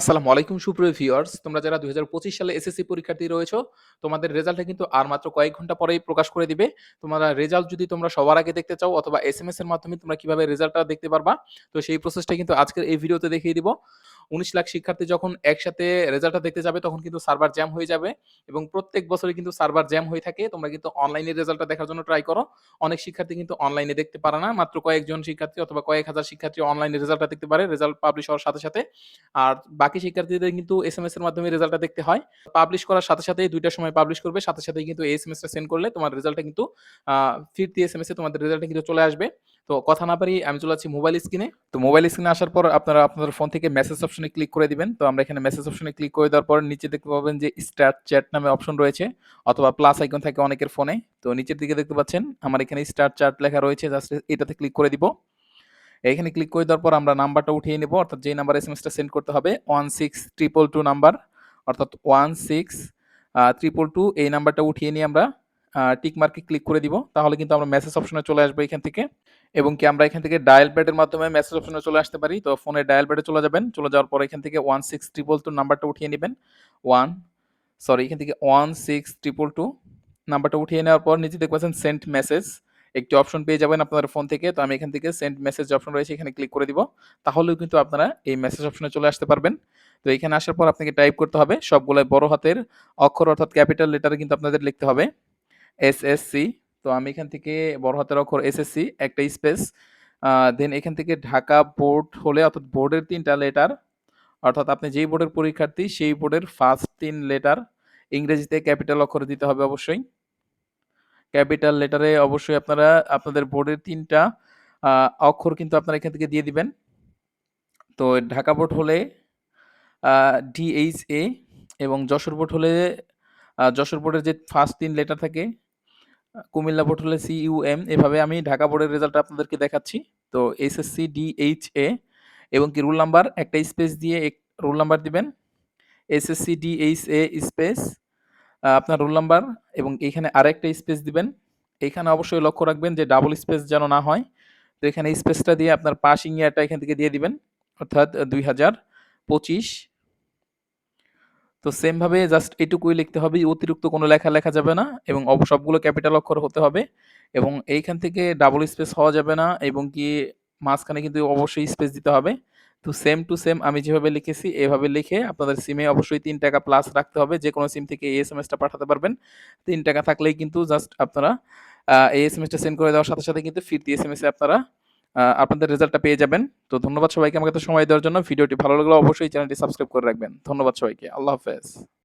আসসালামু আলাইকুম সুপ্রিয় ভিউয়ার্স তোমরা যারা ২০২৫ সালে এসএসসি পরীক্ষার্থী রয়েছো, তোমাদের রেজাল্টটা কিন্তু আর মাত্র কয়েক ঘণ্টা পরেই প্রকাশ করে দিবে। তোমরা রেজাল্ট যদি তোমরা সবার আগে দেখতে চাও অথবা এস এর মাধ্যমে তোমরা কীভাবে রেজাল্টটা দেখতে পারবা, তো সেই প্রসেসটা কিন্তু আজকের এই ভিডিওতে দেখিয়ে দিব। ১৯ লাখ শিক্ষার্থী যখন একসাথে রেজাল্টটা দেখতে যাবে তখন কিন্তু সার্ভার জ্যাম হয়ে যাবে এবং প্রত্যেক বছরই কিন্তু সার্ভার জ্যাম হয়ে থাকে। তোমরা কিন্তু অনলাইনে রেজাল্টটা দেখার জন্য ট্রাই করো। অনেক শিক্ষার্থী কিন্তু অনলাইনে দেখতে পারে না। মাত্র কয়েকজন শিক্ষার্থী অথবা কয়েক হাজার শিক্ষার্থী অনলাইনে রেজাল্টটা দেখতে পারে রেজাল্ট পাবলিশ হওয়ার সাথে, সাথে। আর বাকি শিক্ষার্থীদের কিন্তু এসএমএস এর মাধ্যমে রেজাল্টটা দেখতে হয়। পাবলিশ করার সাথে, সাথেই ২ টার সময় পাবলিশ করবে। সাথে, সাথেই কিন্তু এই এসএমএসটা সেন্ড করলে তোমার রেজাল্টটা কিন্তু ফিরতি এসএমএস এ তোমাদের রেজাল্টটা কিন্তু চলে আসবে। তো কথা না পারি আমি চলে যাচ্ছি মোবাইল স্ক্রিনে। তো মোবাইল স্ক্রিনে আসার পর আপনারা আপনাদের ফোন থেকে মেসেজ অপশনে ক্লিক করে দিবেন। তো আমরা এখানে মেসেজ অপশনে ক্লিক করে দেওয়ার পর নিচে দেখতে পাবেন যে স্টার্ট চ্যাট নামে অপশন রয়েছে অথবা প্লাস আইকন থাকে অনেকের ফোনে। তো নিচের দিকে দেখতে পাচ্ছেন আমার এখানে স্টার্ট চ্যাট লেখা রয়েছে জাস্ট এটাতে ক্লিক করে দিব। এখানে ক্লিক করে দেওয়ার পর আমরা নাম্বারটা উঠিয়ে নেব, অর্থাৎ যেই নাম্বার এসএমএসটা সেন্ড করতে হবে 16222 নাম্বার অর্থাৎ ওয়ান সিক্স ট্রিপল টু এই নাম্বারটা উঠিয়ে নিয়ে আমরা টিক মার্কে ক্লিক করে দিব। তাহলে কিন্তু আমরা মেসেজ অপশনে চলে আসব এখান থেকে এবং কি আমরা এখান থেকে ডায়াল প্যাডের মাধ্যমে মেসেজ অপশনে চলে আসতে পারি। তো ফোনের ডায়াল প্যাডে চলে যাবেন। চলে যাওয়ার পর এখান থেকে 16222 নাম্বারটা উঠিয়ে নেবেন ওয়ান সরি এখান থেকে 16222 নাম্বারটা উঠিয়ে নেওয়ার পর নিচে দেখতে পাচ্ছেন সেন্ড মেসেজ একটি অপশন পেয়ে যাবেন আপনাদের ফোন থেকে। তো আমি এখান থেকে সেন্ড মেসেজ অপশন রয়েছে, এখানে ক্লিক করে দিব। তাহলেও কিন্তু আপনারা এই মেসেজ অপশনে চলে আসতে পারবেন। তো এখানে আসার পর আপনাকে টাইপ করতে হবে সবগুলাই বড় হাতের অক্ষর অর্থাৎ ক্যাপিটাল লেটারে কিন্তু আপনাদের লিখতে হবে এসএসসি। তো আমি এখান থেকে বড় হাতের অক্ষর এসএসসি একটা স্পেস দেন এখান থেকে ঢাকা বোর্ড হলে অর্থাৎ বোর্ডের তিনটা লেটার অর্থাৎ আপনি যেই বোর্ডের পরীক্ষার্থী সেই বোর্ডের ফার্স্ট তিন লেটার ইংরেজিতে ক্যাপিটাল অক্ষরে দিতে হবে অবশ্যই। ক্যাপিটাল লেটারে অবশ্যই আপনারা আপনাদের বোর্ডের তিনটা অক্ষর কিন্তু আপনারা এখান থেকে দিয়ে দিবেন। তো ঢাকা বোর্ড হলে আ এ এবং যশোর বোর্ড হলে যশোর বোর্ডের যে ফার্স্ট তিন লেটার থাকে, কুমিল্লা বোর্ড সিইউএম এভাবে আমি ঢাকা বোর্ডের রেজাল্ট আপনাদেরকে দেখাচ্ছি। তো এসএসসি ডিএইচএ এবং কি রোল নাম্বার একটা স্পেস দিয়ে এক রোল নাম্বার দিবেন। এসএসসি ডিএইচএ স্পেস আপনার রোল নাম্বার এবং এখানে আরেকটা স্পেস দিবেন। এখানে অবশ্যই লক্ষ্য রাখবেন যে ডাবল স্পেস যেন না হয়। তো এখানে স্পেসটা দিয়ে আপনার পাসিং ইয়ারটা এখান থেকে দিয়ে দিবেন। অর্থাৎ ২০২৫ তো সেম ভাবে জাস্ট এটুকুই লিখতে হবে। অতিরিক্ত কোনো লেখা লেখা যাবে না এবং সবগুলো ক্যাপিটাল অক্ষর হতে হবে এবং এইখান থেকে ডাবল স্পেস হওয়া যাবে না এবং কি মাঝখানে কিন্তু অবশ্যই স্পেস দিতে হবে। তো সেম টু সেম আমি যেভাবে লিখেছি এভাবে লিখে আপনাদের সিমে অবশ্যই তিন টাকা প্লাস রাখতে হবে। যে কোনো সিম থেকে এই এসএমএসটা পাঠাতে পারবেন। তিন টাকা থাকলেই কিন্তু জাস্ট আপনারা এই এসএমএসটা সেন্ড করে দেওয়ার সাথে, সাথে কিন্তু ফিরতি এস এসএমএস এ আপনারা আপনাদের রেজাল্টটা পেয়ে যাবেন। তো ধন্যবাদ সবাইকে আমাকে তো সময় দেওয়ার জন্য। ভিডিওটি ভালো লাগলে অবশ্যই চ্যানেলটি সাবস্ক্রাইব করে রাখবেন। ধন্যবাদ সবাইকে। আল্লাহ হাফেজ।